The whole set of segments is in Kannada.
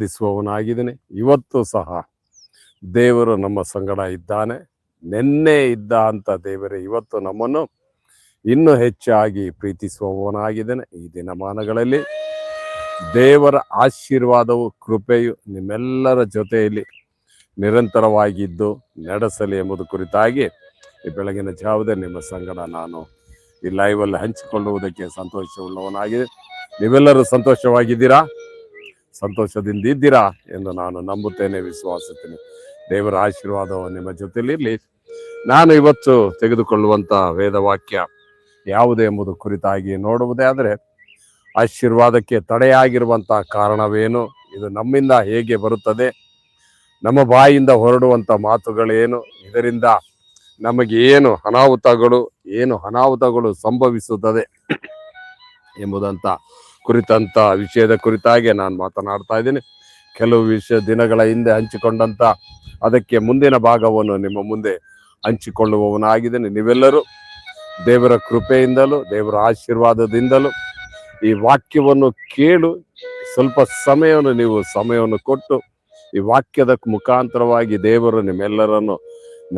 ಪ್ರಾರ್ಥಿಸುವವನಾಗಿದ್ದೇನೆ ಇವತ್ತು ಸಹ ದೇವರು ನಮ್ಮ ಸಂಗಡ ಇದ್ದಾನೆ. ನಿನ್ನೆ ಇದ್ದ ಅಂತ ದೇವರೇ, ಇವತ್ತು ನಮ್ಮನ್ನು ಇನ್ನೂ ಹೆಚ್ಚಾಗಿ ಪ್ರೀತಿಸುವವನಾಗಿದ್ದೇನೆ. ಈ ದಿನಮಾನಗಳಲ್ಲಿ ದೇವರ ಆಶೀರ್ವಾದವು, ಕೃಪೆಯು ನಿಮ್ಮೆಲ್ಲರ ಜೊತೆಯಲ್ಲಿ ನಿರಂತರವಾಗಿದ್ದು ನಡೆಸಲಿ ಎಂಬುದು ಕುರಿತಾಗಿ ಈ ಬೆಳಗಿನ ಜಾವದೇ ನಿಮ್ಮ ಸಂಗಡ ನಾನು ಈ ಲೈವಲ್ಲಿ ಹಂಚಿಕೊಳ್ಳುವುದಕ್ಕೆ ಸಂತೋಷವುಳ್ಳವನಾಗಿದೆ ನೀವೆಲ್ಲರೂ ಸಂತೋಷವಾಗಿದ್ದೀರಾ? ಸಂತೋಷದಿಂದ ಇದ್ದೀರಾ ಎಂದು ನಾನು ನಂಬುತ್ತೇನೆ, ವಿಶ್ವಾಸುತ್ತೇನೆ. ದೇವರ ಆಶೀರ್ವಾದವು ನಿಮ್ಮ ಜೊತೆಲಿರಲಿ ನಾನು ಇವತ್ತು ತೆಗೆದುಕೊಳ್ಳುವಂತ ವೇದವಾಕ್ಯ ಯಾವುದು ಎಂಬುದು ಕುರಿತಾಗಿ ನೋಡುವುದೇ ಆದರೆ, ಆಶೀರ್ವಾದಕ್ಕೆ ತಡೆಯಾಗಿರುವಂತ ಕಾರಣವೇನು? ಇದು ನಮ್ಮಿಂದ ಹೇಗೆ ಬರುತ್ತದೆ? ನಮ್ಮ ಬಾಯಿಂದ ಹೊರಡುವಂತ ಮಾತುಗಳೇನು? ಇದರಿಂದ ನಮಗೆ ಏನು ಅನಾಹುತಗಳು ಏನು ಅನಾಹುತಗಳು ಸಂಭವಿಸುತ್ತದೆ? ಎಂಬುದಂತ ಕುರಿತಂತ ವಿಷಯದ ಕುರಿತಾಗಿ ನಾನು ಮಾತನಾಡ್ತಾ ಇದ್ದೀನಿ. ಕೆಲವು ವಿಷಯ ದಿನಗಳ ಹಿಂದೆ ಹಂಚಿಕೊಂಡಂತ ಅದಕ್ಕೆ ಮುಂದಿನ ಭಾಗವನ್ನು ನಿಮ್ಮ ಮುಂದೆ ಹಂಚಿಕೊಳ್ಳುವವನಾಗಿದ್ದೇನೆ. ನೀವೆಲ್ಲರೂ ದೇವರ ಕೃಪೆಯಿಂದಲೂ ದೇವರ ಆಶೀರ್ವಾದದಿಂದಲೂ ಈ ವಾಕ್ಯವನ್ನು ಕೇಳು. ಸ್ವಲ್ಪ ಸಮಯವನ್ನು ನೀವು ಸಮಯವನ್ನು ಕೊಟ್ಟು ಈ ವಾಕ್ಯದ ಮುಖಾಂತರವಾಗಿ ದೇವರು ನಿಮ್ಮೆಲ್ಲರನ್ನು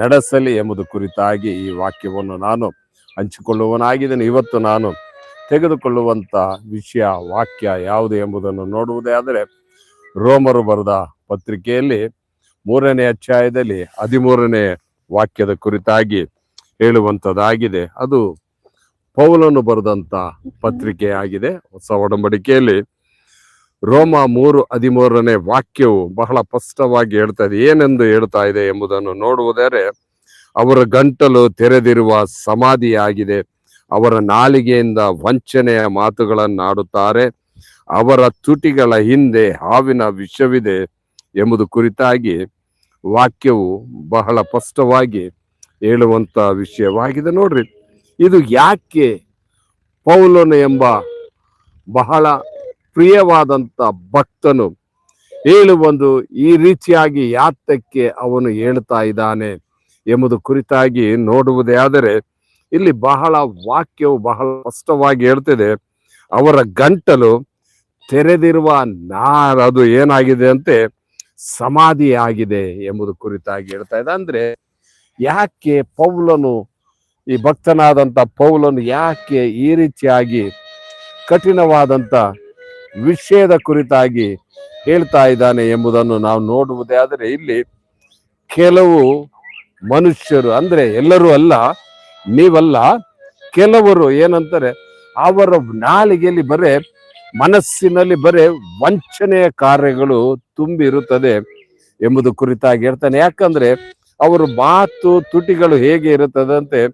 ನಡೆಸಲಿ ಎಂಬುದು ಕುರಿತಾಗಿ ಈ ವಾಕ್ಯವನ್ನು ನಾನು ಹಂಚಿಕೊಳ್ಳುವನಾಗಿದ್ದೇನೆ ಇವತ್ತು ನಾನು ತೆಗೆದುಕೊಳ್ಳುವಂತ ವಿಷಯ, ವಾಕ್ಯ ಯಾವುದು ಎಂಬುದನ್ನು ನೋಡುವುದೇ ಆದರೆ ರೋಮರು ಬರೆದ ಪತ್ರಿಕೆಯಲ್ಲಿ ಮೂರನೇ ಅಧ್ಯಾಯದಲ್ಲಿ ಹದಿಮೂರನೇ ವಾಕ್ಯದ ಕುರಿತಾಗಿ ಹೇಳುವಂಥದ್ದಾಗಿದೆ ಅದು ಪೌಲನು ಬರೆದಂತ ಪತ್ರಿಕೆ ಆಗಿದೆ ಹೊಸ ಒಡಂಬಡಿಕೆಯಲ್ಲಿ ರೋಮ ಮೂರು ಹದಿಮೂರನೇ ವಾಕ್ಯವು ಬಹಳ ಸ್ಪಷ್ಟವಾಗಿ ಹೇಳ್ತಾ ಇದೆ. ಏನೆಂದು ಹೇಳ್ತಾ ಇದೆ ಎಂಬುದನ್ನು ನೋಡುವುದಾದರೆ, ಅವರ ಗಂಟಲು ತೆರೆದಿರುವ ಸಮಾಧಿಯಾಗಿದೆ. ಅವರ ನಾಲಿಗೆಯಿಂದ ವಂಚನೆಯ ಮಾತುಗಳನ್ನಾಡುತ್ತಾರೆ. ಅವರ ತುಟಿಗಳ ಹಿಂದೆ ಹಾವಿನ ವಿಷವಿದೆ ಎಂಬುದು ಕುರಿತಾಗಿ ವಾಕ್ಯವು ಬಹಳ ಸ್ಪಷ್ಟವಾಗಿ ಹೇಳುವಂತ ವಿಷಯವಾಗಿದೆ. ನೋಡ್ರಿ, ಇದು ಯಾಕೆ ಪೌಲನು ಎಂಬ ಬಹಳ ಪ್ರಿಯವಾದಂತ ಭಕ್ತನು ಹೇಳುವೊಂದು ಈ ರೀತಿಯಾಗಿ ಯಾತಕ್ಕೆ ಅವನು ಹೇಳ್ತಾ ಇದ್ದಾನೆ ಎಂಬುದು ಕುರಿತಾಗಿ ನೋಡುವುದೇ ಆದರೆ ಇಲ್ಲಿ ಬಹಳ ವಾಕ್ಯವು ಬಹಳ ಸ್ಪಷ್ಟವಾಗಿ ಹೇಳ್ತಿದೆ. ಅವರ ಗಂಟಲು ತೆರೆದಿರುವ ನಾರ್ ಅದು ಏನಾಗಿದೆ ಅಂತೆ? ಸಮಾಧಿ ಆಗಿದೆ ಎಂಬುದು ಕುರಿತಾಗಿ ಹೇಳ್ತಾ ಇದೆ. ಅಂದ್ರೆ ಯಾಕೆ ಪೌಲನು, ಈ ಭಕ್ತನಾದಂತ ಪೌಲನು ಯಾಕೆ ಈ ರೀತಿಯಾಗಿ ಕಠಿಣವಾದಂತ ವಿಷಯದ ಕುರಿತಾಗಿ ಹೇಳ್ತಾ ಇದ್ದಾನೆ ಎಂಬುದನ್ನು ನಾವು ನೋಡುವುದೇ ಆದರೆ ಇಲ್ಲಿ ಕೆಲವು ಮನುಷ್ಯರು, ಅಂದ್ರೆ ಎಲ್ಲರೂ ಅಲ್ಲ ನೀವಲ್ಲ, ಕೆಲವರು ಏನಂತಾರೆ, ಅವರ ನಾಲಿಗೆಯಲ್ಲಿ ಬರೇ, ಮನಸ್ಸಿನಲ್ಲಿ ಬರೇ ವಂಚನೆಯ ಕಾರ್ಯಗಳು ತುಂಬಿ ಇರುತ್ತದೆ ಎಂಬುದು ಕುರಿತಾಗಿ ಹೇಳ್ತಾನೆ. ಯಾಕಂದ್ರೆ ಅವರು ಮಾತು, ತುಟಿಗಳು ಹೇಗೆ ಇರುತ್ತದೆ ಅಂತೆ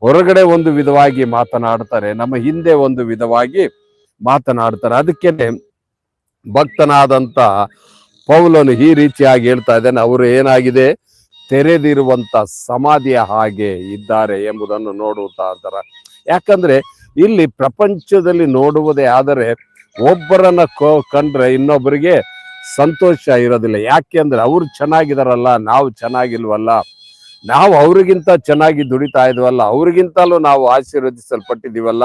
ಹೊರಗಡೆ ಒಂದು ವಿಧವಾಗಿ ಮಾತನಾಡ್ತಾರೆ, ನಮ್ಮ ಹಿಂದೆ ಒಂದು ವಿಧವಾಗಿ ಮಾತನಾಡ್ತಾರೆ. ಅದಕ್ಕೆ ಭಕ್ತನಾದಂತ ಪೌಲನು ಈ ರೀತಿಯಾಗಿ ಹೇಳ್ತಾ ಇದ್ದಾನೆ. ಅವರು ಏನಾಗಿದೆ? ತೆರೆದಿರುವಂತ ಸಮಾಧಿಯ ಹಾಗೆ ಇದ್ದಾರೆ ಎಂಬುದನ್ನು ನೋಡುತ್ತಾ ಇದ್ದಾರೆ ಯಾಕಂದ್ರೆ ಇಲ್ಲಿ ಪ್ರಪಂಚದಲ್ಲಿ ನೋಡುವುದೇ ಆದರೆ ಒಬ್ಬರನ್ನ ಕಂಡ್ರೆ ಇನ್ನೊಬ್ಬರಿಗೆ ಸಂತೋಷ ಇರೋದಿಲ್ಲ. ಯಾಕೆ ಅಂದ್ರೆ ಅವ್ರು ಚೆನ್ನಾಗಿದಾರಲ್ಲ, ನಾವು ಚೆನ್ನಾಗಿಲ್ವಲ್ಲ. ನಾವು ಅವ್ರಿಗಿಂತ ಚೆನ್ನಾಗಿ ದುಡಿತಾ ಇದ್ವಲ್ಲ, ಅವ್ರಿಗಿಂತಲೂ ನಾವು ಆಶೀರ್ವದಿಸಲ್ಪಟ್ಟಿದ್ದೀವಲ್ಲ.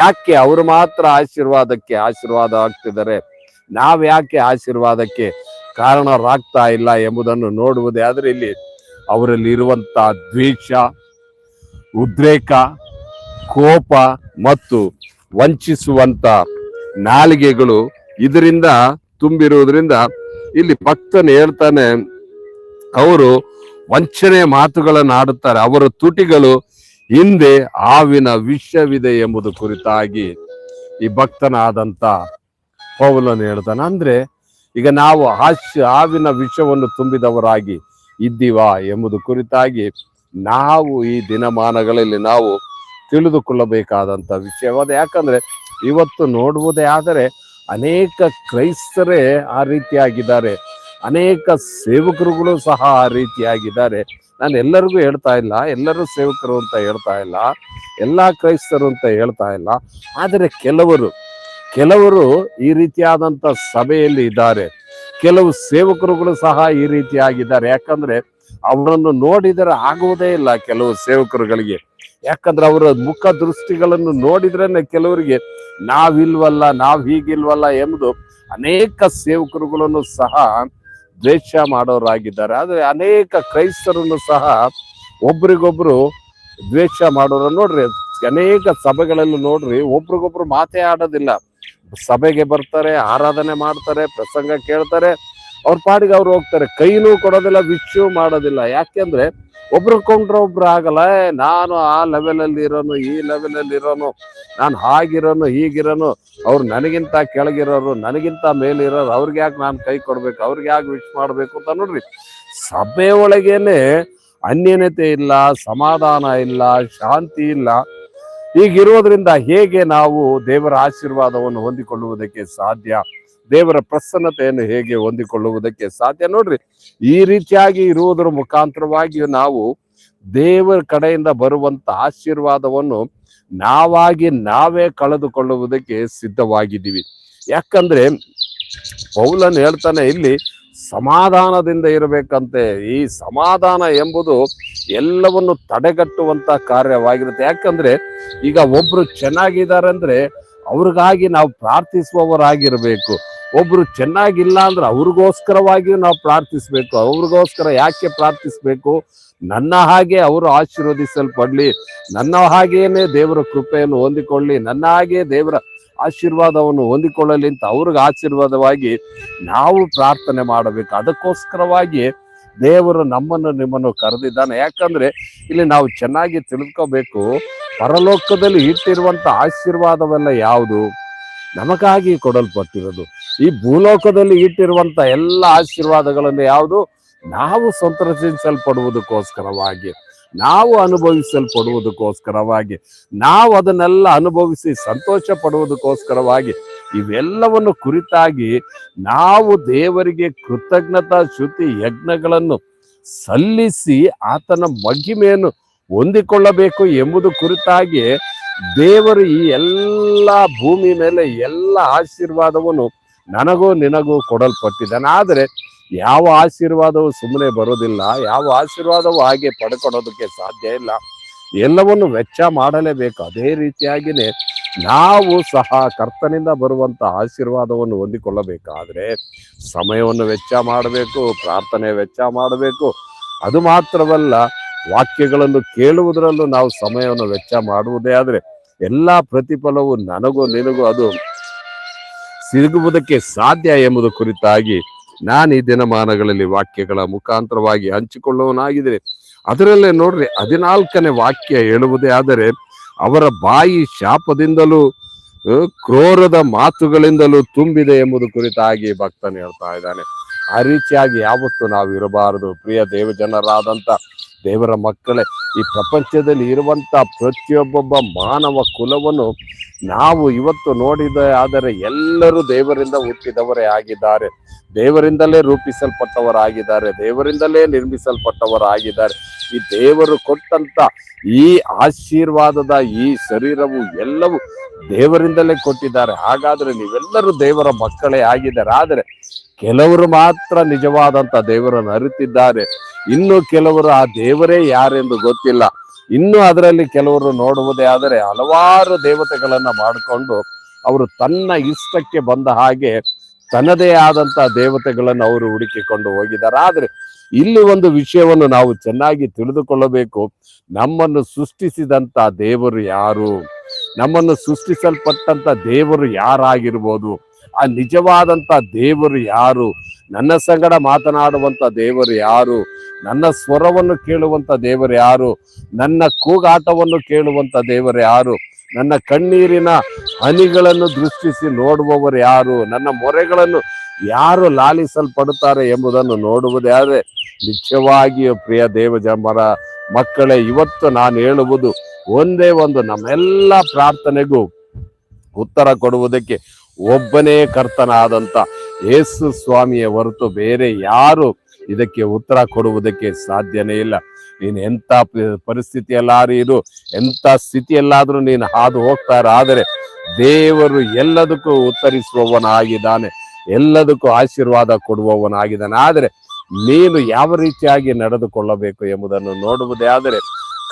ಯಾಕೆ ಅವರು ಮಾತ್ರ ಆಶೀರ್ವಾದಕ್ಕೆ ಆಶೀರ್ವಾದ ಆಗ್ತಿದ್ದಾರೆ? ನಾವ್ ಯಾಕೆ ಆಶೀರ್ವಾದಕ್ಕೆ ಕಾರಣರಾಗ್ತಾ ಇಲ್ಲ ಎಂಬುದನ್ನು ನೋಡುವುದೇ ಆದರೆ ಇಲ್ಲಿ ಅವರಲ್ಲಿ ಇರುವಂತಹ ದ್ವೇಷ, ಉದ್ರೇಕ, ಕೋಪ ಮತ್ತು ವಂಚಿಸುವಂತ ನಾಲಿಗೆಗಳು ಇದರಿಂದ ತುಂಬಿರುವುದರಿಂದ ಇಲ್ಲಿ ಭಕ್ತನು ಹೇಳ್ತಾನೆ, ಅವರು ವಂಚನೆ ಮಾತುಗಳನ್ನು ಆಡುತ್ತಾರೆ ಅವರ ತುಟಿಗಳು ಹಿಂದೆ ಹಾವಿನ ವಿಷವಿದೆ ಎಂಬುದು ಕುರಿತಾಗಿ ಈ ಭಕ್ತನಾದಂಥ ಪೌಲನ್ ಹೇಳ್ತಾನೆ. ಅಂದ್ರೆ ಈಗ ನಾವು ಹಾಸ್ಯ ಹಾವಿನ ವಿಷವನ್ನು ತುಂಬಿದವರಾಗಿ ಇದ್ದೀವಾ ಎಂಬುದು ಕುರಿತಾಗಿ ನಾವು ಈ ದಿನಮಾನಗಳಲ್ಲಿ ನಾವು ತಿಳಿದುಕೊಳ್ಳಬೇಕಾದಂಥ ವಿಷಯವಾದ. ಯಾಕಂದರೆ ಇವತ್ತು ನೋಡುವುದೇ ಆದರೆ ಅನೇಕ ಕ್ರೈಸ್ತರೇ ಆ ರೀತಿಯಾಗಿದ್ದಾರೆ. ಅನೇಕ ಸೇವಕರುಗಳು ಸಹ ಆ ರೀತಿಯಾಗಿದ್ದಾರೆ. ನಾನು ಎಲ್ಲರಿಗೂ ಹೇಳ್ತಾ ಇಲ್ಲ, ಎಲ್ಲರೂ ಸೇವಕರು ಅಂತ ಹೇಳ್ತಾ ಇಲ್ಲ, ಎಲ್ಲ ಕ್ರೈಸ್ತರು ಅಂತ ಹೇಳ್ತಾ ಇಲ್ಲ. ಆದರೆ ಕೆಲವರು ಕೆಲವರು ಈ ರೀತಿಯಾದಂತ ಸಭೆಯಲ್ಲಿ ಇದ್ದಾರೆ. ಕೆಲವು ಸೇವಕರುಗಳು ಸಹ ಈ ರೀತಿಯಾಗಿದ್ದಾರೆ. ಯಾಕಂದ್ರೆ ಅವರನ್ನು ನೋಡಿದರೆ ಆಗುವುದೇ ಇಲ್ಲ ಕೆಲವು ಸೇವಕರುಗಳಿಗೆ. ಯಾಕಂದ್ರೆ ಅವರ ಮುಖ ದೃಷ್ಟಿಗಳನ್ನು ನೋಡಿದ್ರೇನೆ ಕೆಲವರಿಗೆ ನಾವಿಲ್ವಲ್ಲ, ನಾವ್ ಹೀಗಿಲ್ವಲ್ಲ ಎಂಬುದು ಅನೇಕ ಸೇವಕರುಗಳನ್ನು ಸಹ ದ್ವೇಷ ಮಾಡೋರಾಗಿದ್ದಾರೆ. ಆದ್ರೆ ಅನೇಕ ಕ್ರೈಸ್ತರನ್ನು ಸಹ ಒಬ್ರಿಗೊಬ್ರು ದ್ವೇಷ ಮಾಡೋರ ನೋಡ್ರಿ, ಅನೇಕ ಸಭೆಗಳಲ್ಲಿ ನೋಡ್ರಿ ಒಬ್ರಿಗೊಬ್ರು ಮಾತೇ ಆಡೋದಿಲ್ಲ. ಸಭೆಗೆ ಬರ್ತಾರೆ, ಆರಾಧನೆ ಮಾಡ್ತಾರೆ, ಪ್ರಸಂಗ ಕೇಳ್ತಾರೆ. ಅವ್ರ ಪಾಡಿಗೆ ಅವ್ರು ಹೋಗ್ತಾರೆ. ಕೈನೂ ಕೊಡೋದಿಲ್ಲ ವಿಶ್ಯೂ ಮಾಡೋದಿಲ್ಲ. ಯಾಕೆಂದ್ರೆ ಒಬ್ರು ಕೊಂಡ್ರೆ ಒಬ್ರು ಆಗಲ್ಲ. ನಾನು ಆ ಲೆವೆಲ್ ಅಲ್ಲಿ ಇರೋನು, ಈ ಲೆವೆಲ್ ಅಲ್ಲಿ ಇರೋನು, ನಾನು ಹಾಗಿರೋನು, ಹೀಗಿರೋನು, ಅವ್ರು ನನಗಿಂತ ಕೆಳಗಿರೋರು, ನನಗಿಂತ ಮೇಲಿರೋರು, ಅವ್ರಿಗೆ ಯಾಕೆ ನಾನು ಕೈ ಕೊಡ್ಬೇಕು, ಅವ್ರಿಗೆ ಯಾಕೆ ವಿಶ್ ಮಾಡಬೇಕು ಅಂತ ನೋಡ್ರಿ. ಸಭೆ ಒಳಗೇನೆ ಅನ್ಯನತೆ ಇಲ್ಲ, ಸಮಾಧಾನ ಇಲ್ಲ, ಶಾಂತಿ ಇಲ್ಲ. ಹೀಗಿರೋದ್ರಿಂದ ಹೇಗೆ ನಾವು ದೇವರ ಆಶೀರ್ವಾದವನ್ನು ಹೊಂದಿಕೊಳ್ಳುವುದಕ್ಕೆ ಸಾಧ್ಯ? ದೇವರ ಪ್ರಸನ್ನತೆಯನ್ನು ಹೇಗೆ ಹೊಂದಿಕೊಳ್ಳುವುದಕ್ಕೆ ಸಾಧ್ಯ? ನೋಡ್ರಿ, ಈ ರೀತಿಯಾಗಿ ಇರುವುದರ ಮುಖಾಂತರವಾಗಿ ನಾವು ದೇವರ ಕಡೆಯಿಂದ ಬರುವಂತ ಆಶೀರ್ವಾದವನ್ನು ನಾವಾಗಿ ನಾವೇ ಕಳೆದುಕೊಳ್ಳುವುದಕ್ಕೆ ಸಿದ್ಧವಾಗಿದ್ದೀವಿ. ಯಾಕಂದ್ರೆ, ಪೌಲನ್ ಹೇಳ್ತಾನೆ, ಇಲ್ಲಿ ಸಮಾಧಾನದಿಂದ ಇರಬೇಕಂತೆ. ಈ ಸಮಾಧಾನ ಎಂಬುದು ಎಲ್ಲವನ್ನು ತಡೆಗಟ್ಟುವಂತ ಕಾರ್ಯವಾಗಿರುತ್ತೆ. ಯಾಕಂದ್ರೆ ಈಗ ಒಬ್ರು ಚೆನ್ನಾಗಿದ್ದಾರೆ ಅಂದ್ರೆ ಅವ್ರಿಗಾಗಿ ನಾವು ಪ್ರಾರ್ಥಿಸುವವರಾಗಿರಬೇಕು. ಒಬ್ರು ಚೆನ್ನಾಗಿಲ್ಲ ಅಂದ್ರೆ ಅವ್ರಿಗೋಸ್ಕರವಾಗಿಯೂ ನಾವು ಪ್ರಾರ್ಥಿಸ್ಬೇಕು. ಅವ್ರಿಗೋಸ್ಕರ ಯಾಕೆ ಪ್ರಾರ್ಥಿಸ್ಬೇಕು? ನನ್ನ ಹಾಗೆ ಅವರು ಆಶೀರ್ವದಿಸಲ್ಪಡಲಿ. ನನ್ನ ಹಾಗೇನೆ ದೇವರ ಕೃಪೆಯನ್ನು ಹೊಂದಿಕೊಳ್ಳಿ. ನನ್ನ ಹಾಗೆ ದೇವರ ಆಶೀರ್ವಾದವನ್ನು ಹೊಂದಿಕೊಳ್ಳಲಿ ಅಂತ ಅವ್ರಿಗೆ ಆಶೀರ್ವಾದವಾಗಿ ನಾವು ಪ್ರಾರ್ಥನೆ ಮಾಡಬೇಕು. ಅದಕ್ಕೋಸ್ಕರವಾಗಿ ದೇವರು ನಮ್ಮನ್ನು ನಿಮ್ಮನ್ನು ಕರೆದಿದ್ದಾನೆ. ಯಾಕಂದ್ರೆ ಇಲ್ಲಿ ನಾವು ಚೆನ್ನಾಗಿ ತಿಳ್ಕೋಬೇಕು ಪರಲೋಕದಲ್ಲಿ ಇಟ್ಟಿರುವಂಥ ಆಶೀರ್ವಾದವೆಲ್ಲ ಯಾವುದು? ನಮಗಾಗಿ ಕೊಡಲ್ಪಟ್ಟಿರೋದು. ಈ ಭೂಲೋಕದಲ್ಲಿ ಇಟ್ಟಿರುವಂಥ ಎಲ್ಲ ಆಶೀರ್ವಾದಗಳನ್ನು ಯಾವುದು? ನಾವು ಸಂತೋಷಿಸಲ್ಪಡುವುದಕ್ಕೋಸ್ಕರವಾಗಿ. ನಾವು ಅನುಭವಿಸಲ್ಪಡುವುದಕ್ಕೋಸ್ಕರವಾಗಿ, ನಾವು ಅದನ್ನೆಲ್ಲ ಅನುಭವಿಸಿ ಸಂತೋಷ ಪಡುವುದಕ್ಕೋಸ್ಕರವಾಗಿ ಇವೆಲ್ಲವನ್ನು ಕುರಿತಾಗಿ ನಾವು ದೇವರಿಗೆ ಕೃತಜ್ಞತಾ ಶ್ರುತಿ ಯಜ್ಞಗಳನ್ನು ಸಲ್ಲಿಸಿ ಆತನ ಮಹಿಮೆಯನ್ನು ಹೊಂದಿಕೊಳ್ಳಬೇಕು ಎಂಬುದು ಕುರಿತಾಗಿ ದೇವರು ಈ ಎಲ್ಲ ಭೂಮಿ ಮೇಲೆ ಎಲ್ಲ ಆಶೀರ್ವಾದವನ್ನು ನನಗೂ ನಿನಗೂ ಕೊಡಲ್ಪಟ್ಟಿದ್ದಾನೆ. ಆದರೆ ಯಾವ ಆಶೀರ್ವಾದವು ಸುಮ್ಮನೆ ಬರೋದಿಲ್ಲ, ಯಾವ ಆಶೀರ್ವಾದವು ಹಾಗೆ ಪಡ್ಕೊಡೋದಕ್ಕೆ ಸಾಧ್ಯ ಇಲ್ಲ. ಎಲ್ಲವನ್ನು ವೆಚ್ಚ ಮಾಡಲೇಬೇಕು. ಅದೇ ರೀತಿಯಾಗಿನೇ ನಾವು ಸಹ ಕರ್ತನಿಂದ ಬರುವಂತ ಆಶೀರ್ವಾದವನ್ನು ಹೊಂದಿಕೊಳ್ಳಬೇಕಾದ್ರೆ ಸಮಯವನ್ನು ವೆಚ್ಚ ಮಾಡಬೇಕು, ಪ್ರಾರ್ಥನೆ ವೆಚ್ಚ ಮಾಡಬೇಕು. ಅದು ಮಾತ್ರವಲ್ಲ, ವಾಕ್ಯಗಳನ್ನು ಕೇಳುವುದರಲ್ಲೂ ನಾವು ಸಮಯವನ್ನು ವೆಚ್ಚ ಮಾಡುವುದೇ ಆದ್ರೆ ಎಲ್ಲ ಪ್ರತಿಫಲವು ನನಗೂ ನಿನಗೂ ಅದು ಸಿಗುವುದಕ್ಕೆ ಸಾಧ್ಯ ಎಂಬುದು ಕುರಿತಾಗಿ ನಾನು ಈ ದಿನಮಾನಗಳಲ್ಲಿ ವಾಕ್ಯಗಳ ಮುಖಾಂತರವಾಗಿ ಹಂಚಿಕೊಳ್ಳುವನಾಗಿದ್ದೇನೆ ಅದರಲ್ಲೇ ನೋಡ್ರಿ, ಹದಿನಾಲ್ಕನೇ ವಾಕ್ಯ ಹೇಳುವುದೇ ಆದರೆ, ಅವರ ಬಾಯಿ ಶಾಪದಿಂದಲೂ ಕ್ರೋರದ ಮಾತುಗಳಿಂದಲೂ ತುಂಬಿದೆ ಎಂಬುದು ಕುರಿತಾಗಿ ಭಕ್ತನು ಹೇಳ್ತಾ ಇದ್ದಾನೆ. ಆ ರೀತಿಯಾಗಿ ಯಾವತ್ತು ನಾವು ಇರಬಾರದು. ಪ್ರಿಯ ದೇವಜನರಾದಂಥ ದೇವರ ಮಕ್ಕಳೇ, ಈ ಪ್ರಪಂಚದಲ್ಲಿ ಇರುವಂಥ ಪ್ರತಿಯೊಬ್ಬೊಬ್ಬ ಮಾನವ ಕುಲವನ್ನು ನಾವು ಇವತ್ತು ನೋಡಿದ, ಆದರೆ ಎಲ್ಲರೂ ದೇವರಿಂದ ಹುಟ್ಟಿದವರೇ ಆಗಿದ್ದಾರೆ. ದೇವರಿಂದಲೇ ರೂಪಿಸಲ್ಪಟ್ಟವರಾಗಿದ್ದಾರೆ. ದೇವರಿಂದಲೇ ನಿರ್ಮಿಸಲ್ಪಟ್ಟವರಾಗಿದ್ದಾರೆ. ಈ ದೇವರು ಕೊಟ್ಟಂತ ಈ ಆಶೀರ್ವಾದದ ಈ ಶರೀರವು ಎಲ್ಲವೂ ದೇವರಿಂದಲೇ ಕೊಟ್ಟಿದ್ದಾರೆ. ಹಾಗಾದ್ರೆ ನೀವೆಲ್ಲರೂ ದೇವರ ಮಕ್ಕಳೇ ಆಗಿದ್ದಾರೆ. ಆದರೆ ಕೆಲವರು ಮಾತ್ರ ನಿಜವಾದಂತ ದೇವರನ್ನು ಅರಿತಿದ್ದಾರೆ. ಇನ್ನು ಕೆಲವರು ಆ ದೇವರೇ ಯಾರೆಂದು ಗೊತ್ತಿಲ್ಲ. ಇನ್ನು ಅದರಲ್ಲಿ ಕೆಲವರು ನೋಡುವುದೇ ಆದರೆ ಹಲವಾರು ದೇವತೆಗಳನ್ನು ಮಾಡಿಕೊಂಡು ಅವರು ತನ್ನ ಇಷ್ಟಕ್ಕೆ ಬಂದ ಹಾಗೆ ತನ್ನದೇ ಆದಂತ ದೇವತೆಗಳನ್ನು ಅವರು ಹುಡುಕಿಕೊಂಡು ಹೋಗಿದ್ದಾರೆ. ಆದರೆ ಇಲ್ಲಿ ಒಂದು ವಿಷಯವನ್ನು ನಾವು ಚೆನ್ನಾಗಿ ತಿಳಿದುಕೊಳ್ಳಬೇಕು. ನಮ್ಮನ್ನು ಸೃಷ್ಟಿಸಿದಂತ ದೇವರು ಯಾರು? ನಮ್ಮನ್ನು ಸೃಷ್ಟಿಸಲ್ಪಟ್ಟಂಥ ದೇವರು ಯಾರಾಗಿರ್ಬೋದು? ಆ ನಿಜವಾದಂತ ದೇವರು ಯಾರು? ನನ್ನ ಸಂಗಡ ಮಾತನಾಡುವಂತ ದೇವರು ಯಾರು? ನನ್ನ ಸ್ವರವನ್ನು ಕೇಳುವಂತ ದೇವರು ಯಾರು? ನನ್ನ ಕೂಗಾಟವನ್ನು ಕೇಳುವಂತ ದೇವರು ಯಾರು? ನನ್ನ ಕಣ್ಣೀರಿನ ಹನಿಗಳನ್ನು ದೃಷ್ಟಿಸಿ ನೋಡುವವರು ಯಾರು? ನನ್ನ ಮೊರೆಗಳನ್ನು ಯಾರು ಲಾಲಿಸಲ್ಪಡುತ್ತಾರೆ ಎಂಬುದನ್ನು ನೋಡುವುದೇ ಆದರೆ ನಿಜವಾಗಿಯೂ ಪ್ರಿಯ ದೇವಜಂಬರ ಮಕ್ಕಳೇ, ಇವತ್ತು ನಾನು ಹೇಳುವುದು ಒಂದೇ ಒಂದು ನಮ್ಮೆಲ್ಲ ಪ್ರಾರ್ಥನೆಗೂ ಉತ್ತರ ಕೊಡುವುದಕ್ಕೆ ಒಬ್ಬನೇ ಕರ್ತನಾದಂತ ಯೇಸು ಸ್ವಾಮಿಯ ಹೊರತು ಬೇರೆ ಯಾರು ಇದಕ್ಕೆ ಉತ್ತರ ಕೊಡುವುದಕ್ಕೆ ಸಾಧ್ಯನೇ ಇಲ್ಲ. ನೀನು ಎಂಥ ಪರಿಸ್ಥಿತಿಯಲ್ಲಾರಿ ಇದು? ಎಂಥ ಸ್ಥಿತಿಯಲ್ಲಾದರೂ ನೀನು ಹಾದು ಹೋಗ್ತಾರ. ಆದರೆ ದೇವರು ಎಲ್ಲದಕ್ಕೂ ಉತ್ತರಿಸುವವನಾಗಿದ್ದಾನೆ. ಎಲ್ಲದಕ್ಕೂ ಆಶೀರ್ವಾದ ಕೊಡುವವನಾಗಿದ್ದಾನೆ. ಆದರೆ ನೀನು ಯಾವ ರೀತಿಯಾಗಿ ನಡೆದುಕೊಳ್ಳಬೇಕು ಎಂಬುದನ್ನು ನೋಡುವುದೇ ಆದರೆ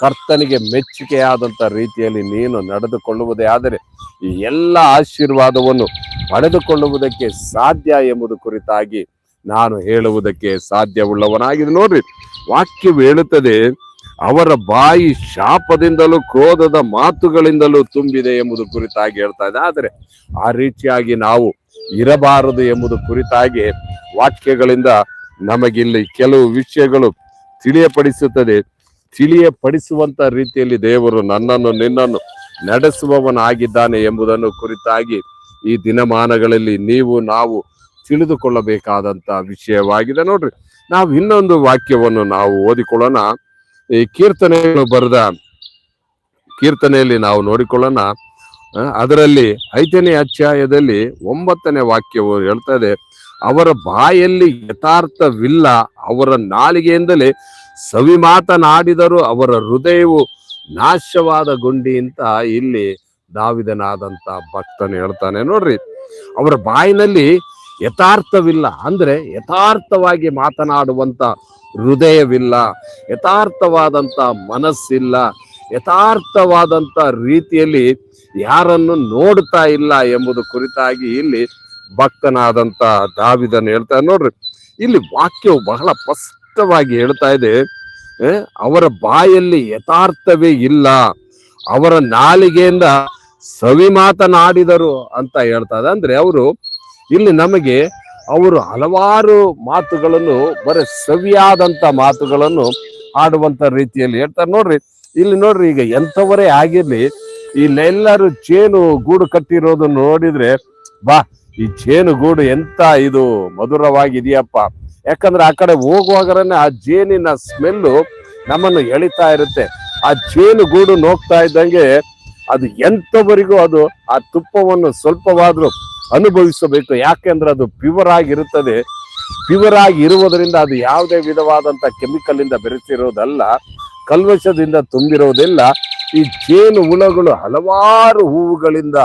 ಕರ್ತನಿಗೆ ಮೆಚ್ಚುಗೆಯಾದಂಥ ರೀತಿಯಲ್ಲಿ ನೀನು ನಡೆದುಕೊಳ್ಳುವುದೇ ಆದರೆ ಈ ಎಲ್ಲ ಆಶೀರ್ವಾದವನ್ನು ಪಡೆದುಕೊಳ್ಳುವುದಕ್ಕೆ ಸಾಧ್ಯ ಎಂಬುದು ಕುರಿತಾಗಿ ನಾನು ಹೇಳುವುದಕ್ಕೆ ಸಾಧ್ಯವುಳ್ಳವನಾಗಿದೆ. ನೋಡ್ರಿ, ವಾಕ್ಯವು ಹೇಳುತ್ತದೆ, ಅವರ ಬಾಯಿ ಶಾಪದಿಂದಲೂ ಕ್ರೋಧದ ಮಾತುಗಳಿಂದಲೂ ತುಂಬಿದೆ ಎಂಬುದು ಕುರಿತಾಗಿ ಹೇಳ್ತಾ ಇದೆ. ಆದರೆ ಆ ರೀತಿಯಾಗಿ ನಾವು ಇರಬಾರದು ಎಂಬುದು ಕುರಿತಾಗಿ ವಾಕ್ಯಗಳಿಂದ ನಮಗಿಲ್ಲಿ ಕೆಲವು ವಿಷಯಗಳು ತಿಳಿಯಪಡಿಸುತ್ತದೆ. ತಿಳಿಯಪಡಿಸುವಂತ ರೀತಿಯಲ್ಲಿ ದೇವರು ನನ್ನನ್ನು, ನಿನ್ನನ್ನು ನಡೆಸುವವನಾಗಿದ್ದಾನೆ ಎಂಬುದನ್ನು ಕುರಿತಾಗಿ ಈ ದಿನಮಾನಗಳಲ್ಲಿ ನೀವು, ನಾವು ತಿಳಿದುಕೊಳ್ಳಬೇಕಾದಂತ ವಿಷಯವಾಗಿದೆ. ನೋಡ್ರಿ, ನಾವು ಇನ್ನೊಂದು ವಾಕ್ಯವನ್ನು ನಾವು ಓದಿಕೊಳ್ಳೋಣ. ಈ ಕೀರ್ತನೆಗಳು ಬರೆದ ಕೀರ್ತನೆಯಲ್ಲಿ ನಾವು ನೋಡಿಕೊಳ್ಳೋಣ. ಅದರಲ್ಲಿ ಐದನೇ ಅಧ್ಯಾಯದಲ್ಲಿ ಒಂಬತ್ತನೇ ವಾಕ್ಯವು ಹೇಳ್ತದೆ ಅವರ ಬಾಯಲ್ಲಿ ಯಥಾರ್ಥವಿಲ್ಲ, ಅವರ ನಾಲಿಗೆಯಿಂದಲೇ ಸವಿ ಮಾತನಾಡಿದರೂ ಅವರ ಹೃದಯವು ನಾಶವಾದ ಗುಂಡಿ ಅಂತ ಇಲ್ಲಿ ದಾವಿದನಾದಂತ ಭಕ್ತನು ಹೇಳ್ತಾನೆ. ನೋಡ್ರಿ, ಅವರ ಬಾಯಿನಲ್ಲಿ ಯಥಾರ್ಥವಿಲ್ಲ ಅಂದ್ರೆ ಯಥಾರ್ಥವಾಗಿ ಮಾತನಾಡುವಂತ ಹೃದಯವಿಲ್ಲ, ಯಥಾರ್ಥವಾದಂತ ಮನಸ್ಸಿಲ್ಲ, ಯಥಾರ್ಥವಾದಂತ ರೀತಿಯಲ್ಲಿ ಯಾರನ್ನು ನೋಡ್ತಾ ಇಲ್ಲ ಎಂಬುದು ಕುರಿತಾಗಿ ಇಲ್ಲಿ ಭಕ್ತನಾದಂತ ದಾವಿದನ್ ಹೇಳ್ತಾನೆ. ನೋಡ್ರಿ, ಇಲ್ಲಿ ವಾಕ್ಯವು ಬಹಳ ಸ್ಪಷ್ಟವಾಗಿ ಹೇಳ್ತಾ ಇದೆ ಅವರ ಬಾಯಲ್ಲಿ ಯಥಾರ್ಥವೇ ಇಲ್ಲ, ಅವರ ನಾಲಿಗೆಯಿಂದ ಸವಿ ಮಾತನಾಡಿದರು ಅಂತ ಹೇಳ್ತಾ ಇದೆ. ಅಂದ್ರೆ ಅವರು ಇಲ್ಲಿ ನಮಗೆ ಅವರು ಹಲವಾರು ಮಾತುಗಳನ್ನು, ಬರೀ ಸವಿಯಾದಂತ ಮಾತುಗಳನ್ನು ಆಡುವಂತ ರೀತಿಯಲ್ಲಿ ಹೇಳ್ತಾರೆ. ನೋಡ್ರಿ, ಇಲ್ಲಿ ನೋಡ್ರಿ, ಈಗ ಎಂಥವರೇ ಆಗಿರ್ಲಿ ಇಲ್ಲೆಲ್ಲರೂ ಚೇನು ಗೂಡು ಕಟ್ಟಿರೋದು ನೋಡಿದ್ರೆ, ಬಾ ಈ ಜೇನುಗೂಡು ಎಂತ ಇದು ಮಧುರವಾಗಿದೆಯಪ್ಪ? ಯಾಕಂದ್ರೆ ಆ ಕಡೆ ಹೋಗುವಾಗರನೆ ಆ ಜೇನಿನ ಸ್ಮೆಲ್ಲು ನಮ್ಮನ್ನು ಎಳಿತಾ ಇರುತ್ತೆ. ಆ ಜೇನುಗೂಡು ನೋಗ್ತಾ ಇದ್ದಂಗೆ ಅದು ಎಂತವರಿಗೂ ಅದು ಆ ತುಪ್ಪವನ್ನು ಸ್ವಲ್ಪವಾದ್ರೂ ಅನುಭವಿಸಬೇಕು. ಯಾಕೆಂದ್ರೆ ಅದು ಪ್ಯೂರ್ ಆಗಿರುತ್ತದೆ. ಪ್ಯೂರ್ ಆಗಿ ಇರುವುದರಿಂದ ಅದು ಯಾವುದೇ ವಿಧವಾದಂಥ ಕೆಮಿಕಲ್ ಇಂದ ಕಲ್ವಶದಿಂದ ತುಂಬಿರೋದಿಲ್ಲ ಈ ಜೇನು ಹುಳಗಳು ಹಲವಾರು ಹೂವುಗಳಿಂದ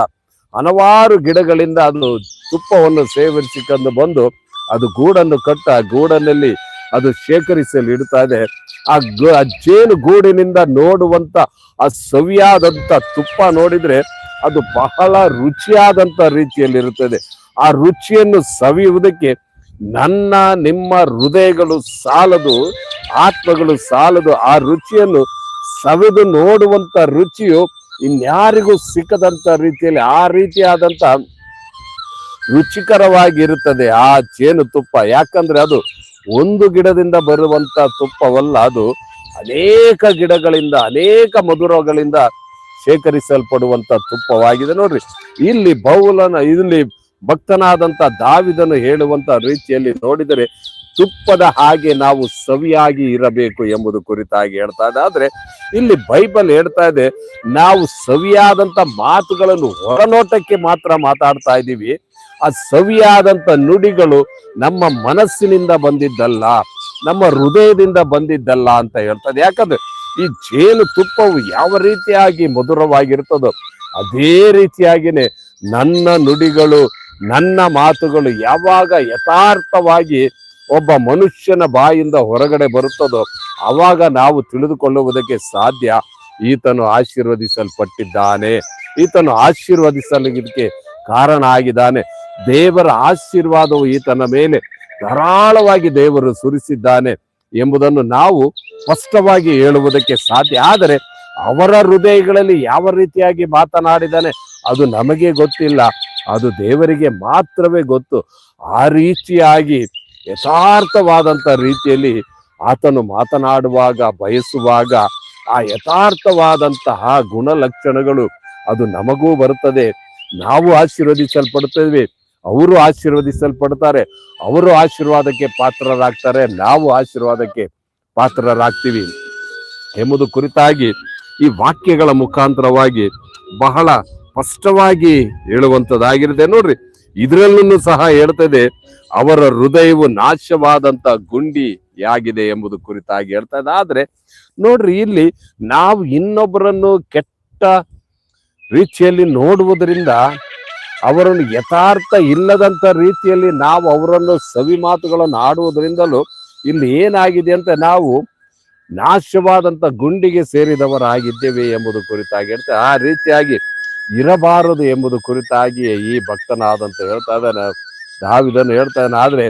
ಹಲವಾರು ಗಿಡಗಳಿಂದ ಅದು ತುಪ್ಪವನ್ನು ಸೇವರಿಸಿಕೊಂಡು ಬಂದು ಅದು ಗೂಡನ್ನು ಕಟ್ಟ ಗೂಡನಲ್ಲಿ ಅದು ಶೇಖರಿಸಲು ಇಡ್ತಾ ಇದೆ. ಆ ಜೇನು ಗೂಡಿನಿಂದ ನೋಡುವಂತ ಆ ಸವಿಯಾದಂತ ತುಪ್ಪ ನೋಡಿದ್ರೆ ಅದು ಬಹಳ ರುಚಿಯಾದಂತ ರೀತಿಯಲ್ಲಿ ಇರುತ್ತದೆ ಆ ರುಚಿಯನ್ನು ಸವಿಯುವುದಕ್ಕೆ ನನ್ನ, ನಿಮ್ಮ ಹೃದಯಗಳು ಸಾಲದು, ಆತ್ಮಗಳು ಸಾಲದು. ಆ ರುಚಿಯನ್ನು ಸವಿದು ನೋಡುವಂತ ರುಚಿಯು ಇನ್ಯಾರಿಗೂ ಸಿಕ್ಕದಂತ ರೀತಿಯಲ್ಲಿ ಆ ರೀತಿಯಾದಂತ ರುಚಿಕರವಾಗಿರುತ್ತದೆ ಆ ಜೇನು ತುಪ್ಪ. ಯಾಕಂದ್ರೆ ಅದು ಒಂದು ಗಿಡದಿಂದ ಬರುವಂತ ತುಪ್ಪವಲ್ಲ, ಅದು ಅನೇಕ ಗಿಡಗಳಿಂದ, ಅನೇಕ ಮಧುರಗಳಿಂದ ಶೇಖರಿಸಲ್ಪಡುವಂತ ತುಪ್ಪವಾಗಿದೆ ನೋಡ್ರಿ. ಇಲ್ಲಿ ಬೌಲನ, ಇಲ್ಲಿ ಭಕ್ತನಾದಂತ ದಾವಿದನು ಹೇಳುವಂತ ರೀತಿಯಲ್ಲಿ ನೋಡಿದರೆ ತುಪ್ಪದ ಹಾಗೆ ನಾವು ಸವಿಯಾಗಿ ಇರಬೇಕು ಎಂಬುದು ಕುರಿತಾಗಿ ಹೇಳ್ತಾ ಇದೆ. ಆದ್ರೆ ಇಲ್ಲಿ ಬೈಬಲ್ ಹೇಳ್ತಾ ಇದೆ, ನಾವು ಸವಿಯಾದಂತ ಮಾತುಗಳನ್ನು ಹೊರನೋಟಕ್ಕೆ ಮಾತ್ರ ಮಾತಾಡ್ತಾ ಇದ್ದೀವಿ. ಆ ಸವಿಯಾದಂತ ನುಡಿಗಳು ನಮ್ಮ ಮನಸ್ಸಿನಿಂದ ಬಂದಿದ್ದಲ್ಲ, ನಮ್ಮ ಹೃದಯದಿಂದ ಬಂದಿದ್ದಲ್ಲ ಅಂತ ಹೇಳ್ತದೆ ಯಾಕಂದ್ರೆ ಈ ಜೇನು ತುಪ್ಪವು ಯಾವ ರೀತಿಯಾಗಿ ಮಧುರವಾಗಿರ್ತದೋ ಅದೇ ರೀತಿಯಾಗಿನೇ ನನ್ನ ನುಡಿಗಳು, ನನ್ನ ಮಾತುಗಳು ಯಾವಾಗ ಯಥಾರ್ಥವಾಗಿ ಒಬ್ಬ ಮನುಷ್ಯನ ಬಾಯಿಂದ ಹೊರಗಡೆ ಬರುತ್ತದೋ ಅವಾಗ ನಾವು ತಿಳಿದುಕೊಳ್ಳುವುದಕ್ಕೆ ಸಾಧ್ಯ. ಈತನು ಆಶೀರ್ವದಿಸಲ್ಪಟ್ಟಿದ್ದಾನೆ. ಈತನು ಆಶೀರ್ವದಿಸಲಿಕ್ಕೆ ಕಾರಣ ಆಗಿದ್ದಾನೆ ದೇವರ ಆಶೀರ್ವಾದವು ಈತನ ಮೇಲೆ ಧಾರಾಳವಾಗಿ ದೇವರು ಸುರಿಸಿದ್ದಾನೆ ಎಂಬುದನ್ನು ನಾವು ಸ್ಪಷ್ಟವಾಗಿ ಹೇಳುವುದಕ್ಕೆ ಸಾಧ್ಯ. ಆದರೆ ಅವರ ಹೃದಯಗಳಲ್ಲಿ ಯಾವ ರೀತಿಯಾಗಿ ಮಾತನಾಡಿದಾನೆ ಅದು ನಮಗೆ ಗೊತ್ತಿಲ್ಲ. ಅದು ದೇವರಿಗೆ ಮಾತ್ರವೇ ಗೊತ್ತು. ಆ ರೀತಿಯಾಗಿ ಯಥಾರ್ಥವಾದಂತ ರೀತಿಯಲ್ಲಿ ಆತನು ಮಾತನಾಡುವಾಗ, ಬಯಸುವಾಗ ಆ ಯಥಾರ್ಥವಾದಂತಹ ಗುಣಲಕ್ಷಣಗಳು ಅದು ನಮಗೂ ಬರುತ್ತದೆ. ನಾವು ಆಶೀರ್ವದಿಸಲ್ಪಡುತ್ತೇವೆ ಅವರು ಆಶೀರ್ವದಿಸಲ್ಪಡ್ತಾರೆ, ಅವರು ಆಶೀರ್ವಾದಕ್ಕೆ ಪಾತ್ರರಾಗ್ತಾರೆ, ನಾವು ಆಶೀರ್ವಾದಕ್ಕೆ ಪಾತ್ರರಾಗ್ತೀವಿ. ಎಂಬುದು ಕುರಿತಾಗಿ ಈ ವಾಕ್ಯಗಳ ಮುಖಾಂತರವಾಗಿ ಬಹಳ ಸ್ಪಷ್ಟವಾಗಿ ಹೇಳುವಂತದ್ದಾಗಿರುತ್ತೆ ನೋಡ್ರಿ ಇದರಲ್ಲೂ ಸಹ ಹೇಳ್ತದೆ, ಅವರ ಹೃದಯವು ನಾಶವಾದಂತ ಗುಂಡಿಯಾಗಿದೆ ಎಂಬುದು ಕುರಿತಾಗಿ ಹೇಳ್ತದೆ. ಆದ್ರೆ ನೋಡ್ರಿ, ಇಲ್ಲಿ ನಾವು ಇನ್ನೊಬ್ಬರನ್ನು ಕೆಟ್ಟ ರೀತಿಯಲ್ಲಿ ನೋಡುವುದರಿಂದ ಅವರನ್ನು ಯಥಾರ್ಥ ಇಲ್ಲದಂತ ರೀತಿಯಲ್ಲಿ ನಾವು ಅವರನ್ನು ಸವಿ ಮಾತುಗಳನ್ನು ಆಡುವುದರಿಂದಲೂ ಇಲ್ಲಿ ಏನಾಗಿದೆ ಅಂತ ನಾವು ನಾಶವಾದಂತ ಗುಂಡಿಗೆ ಸೇರಿದವರಾಗಿದ್ದೇವೆ ಎಂಬುದು ಕುರಿತಾಗಿ ಹೇಳ್ತಾರೆ ಆ ರೀತಿಯಾಗಿ ಇರಬಾರದು ಎಂಬುದು ಕುರಿತಾಗಿ ಈ ಭಕ್ತನಾದಂತ ಹೇಳ್ತಾ ಇದ್ದಾನೆ. ದಾವಿದನು ಹೇಳ್ತಾ ಇದ್ದಾನೆ, ಆದ್ರೆ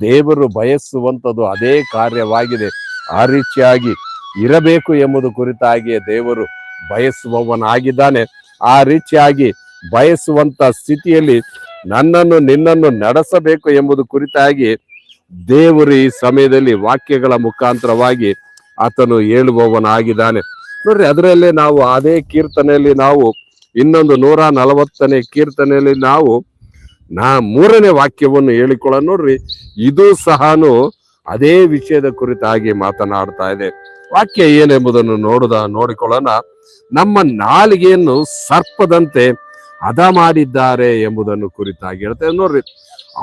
ದೇವರು ಬಯಸುವಂಥದ್ದು ಅದೇ ಕಾರ್ಯವಾಗಿದೆ. ಆ ರೀತಿಯಾಗಿ ಇರಬೇಕು ಎಂಬುದು ಕುರಿತಾಗಿ ದೇವರು ಬಯಸುವವನಾಗಿದ್ದಾನೆ. ಆ ರೀತಿಯಾಗಿ ಬಯಸುವಂತ ಸ್ಥಿತಿಯಲ್ಲಿ ನನ್ನನ್ನು ನಿನ್ನನ್ನು ನಡೆಸಬೇಕು ಎಂಬುದು ಕುರಿತಾಗಿ ದೇವರು ಈ ಸಮಯದಲ್ಲಿ ವಾಕ್ಯಗಳ ಮುಖಾಂತರವಾಗಿ ಆತನು ಹೇಳುವವನಾಗಿದ್ದಾನೆ. ನೋಡ್ರಿ, ಅದರಲ್ಲೇ ನಾವು ಅದೇ ಕೀರ್ತನೆಯಲ್ಲಿ ನಾವು ಇನ್ನೊಂದು ನೂರ ನಲವತ್ತನೇ ಕೀರ್ತನೆಯಲ್ಲಿ ನಾವು ನಾ ಮೂರನೇ ವಾಕ್ಯವನ್ನು ಹೇಳಿಕೊಳ್ಳ ನೋಡ್ರಿ, ಇದು ಸಹನು ಅದೇ ವಿಷಯದ ಕುರಿತಾಗಿ ಮಾತನಾಡ್ತಾ ಇದೆ. ವಾಕ್ಯ ಏನೆಂಬುದನ್ನು ನೋಡುದ, ನೋಡಿಕೊಳ್ಳೋಣ. ನಮ್ಮ ನಾಲಿಗೆಯನ್ನು ಸರ್ಪದಂತೆ ಹದ ಮಾಡಿದ್ದಾರೆ ಎಂಬುದನ್ನು ಕುರಿತಾಗಿ ಹೇಳ್ತೇವೆ. ನೋಡ್ರಿ,